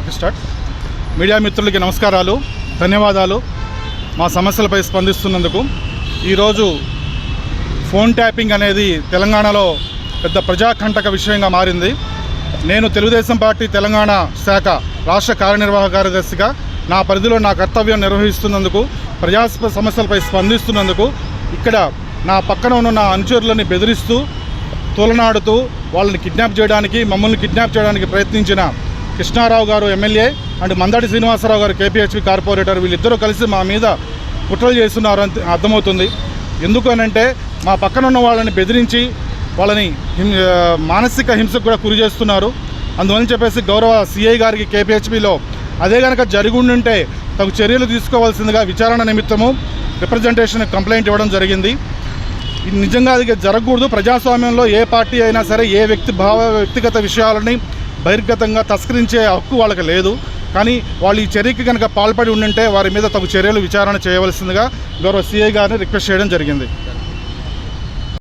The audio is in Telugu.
Okay start. మీడియా మిత్రులకి నమస్కారాలు ధన్యవాదాలు. మా సమస్యలపై స్పందిస్తున్నందుకు. ఈరోజు ఫోన్ ట్యాపింగ్ అనేది తెలంగాణలో పెద్ద ప్రజాకంటక విషయంగా మారింది. నేను తెలుగుదేశం పార్టీ తెలంగాణ శాఖ రాష్ట్ర కార్యనిర్వాహక కార్యదర్శిగా నా పరిధిలో నా కర్తవ్యం నిర్వహిస్తున్నందుకు ప్రజా సమస్యలపై స్పందిస్తున్నందుకు ఇక్కడ నా పక్కన ఉన్న నా అనుచరులని బెదిరిస్తూ తోలనాడుతూ వాళ్ళని కిడ్నాప్ చేయడానికి మమ్మల్ని కిడ్నాప్ చేయడానికి ప్రయత్నించిన కృష్ణారావు గారు ఎమ్మెల్యే అండ్ మందాడి శ్రీనివాసరావు గారు కేపీహెచ్పి కార్పొరేటర్ వీళ్ళిద్దరూ కలిసి మా మీద కుట్రలు చేస్తున్నారు అని అర్థమవుతుంది. ఎందుకు అనంటే మా పక్కన ఉన్న వాళ్ళని బెదిరించి వాళ్ళని మానసిక హింసకు కూడా గురి చేస్తున్నారు. అందువల్ల చెప్పేసి గౌరవ సిఐ గారికి కేపీహెచ్పిలో అదే కనుక జరిగి ఉండుంటే తగు చర్యలు తీసుకోవాల్సిందిగా విచారణ నిమిత్తము రిప్రజెంటేషన్ కంప్లైంట్ ఇవ్వడం జరిగింది. నిజంగా అది జరగకూడదు. ప్రజాస్వామ్యంలో ఏ పార్టీ అయినా సరే ఏ వ్యక్తి భావ వ్యక్తిగత విషయాలని బహిర్గతంగా తస్కరించే హక్కు వాళ్ళకి లేదు. కానీ వాళ్ళు ఈ చర్యకి కనుక పాల్పడి ఉండింటే వారి మీద తగు చర్యలు విచారణ చేయవలసిందిగా గౌరవ సిఐ గారిని రిక్వెస్ట్ చేయడం జరిగింది.